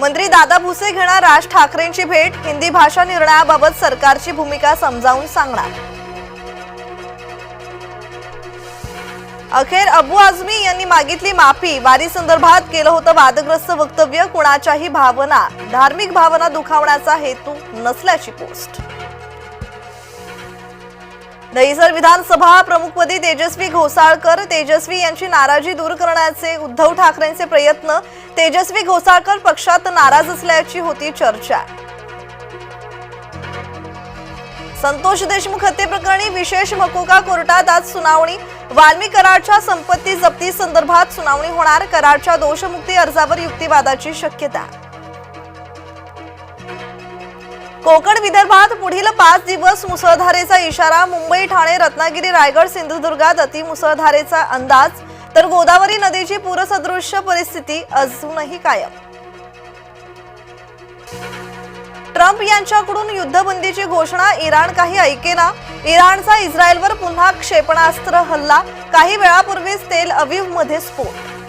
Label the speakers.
Speaker 1: मंत्री दादा भुसे घेणार राज ठाकरेंची भेट हिंदी भाषा निर्णयाबाबत सरकारची भूमिका समजावून सांगणार. अखेर अबू आझमी यांनी मागितली माफी. वारी संदर्भात केलं होतं वादग्रस्त वक्तव्य कुणाच्याही भावना धार्मिक भावना दुखावण्याचा हेतू नसल्याची पोस्ट. दहिसर विधानसभा प्रमुखपदी तेजस्वी घोसाळकर. तेजस्वी यांची नाराजी दूर करण्याचे उद्धव ठाकरेंचे प्रयत्न. तेजस्वी घोसाळकर पक्षात नाराज असल्याची होती चर्चा. संतोष देशमुख हत्येप्रकरणी विशेष मकोका कोर्टात आज सुनावणी. वाल्मी कराडच्या संपत्ती जप्ती संदर्भात सुनावणी होणार. कराडच्या दोषमुक्ती अर्जावर युक्तिवादाची शक्यता. कोकण विदर्भात पुढील पाच दिवस मुसळधारेचा इशारा. मुंबई ठाणे रत्नागिरी रायगड सिंधुदुर्गात अतिमुसळधारेचा अंदाज. तर गोदावरी नदीची पूरसदृश्य परिस्थिती अजूनही कायम. ट्रम्प यांच्याकडून युद्धबंदीची घोषणा इराण काही ऐकेना इराणचा इस्रायलवर पुन्हा क्षेपणास्त्र हल्ला. काही वेळापूर्वीच तेल अवीवमध्ये स्फोट.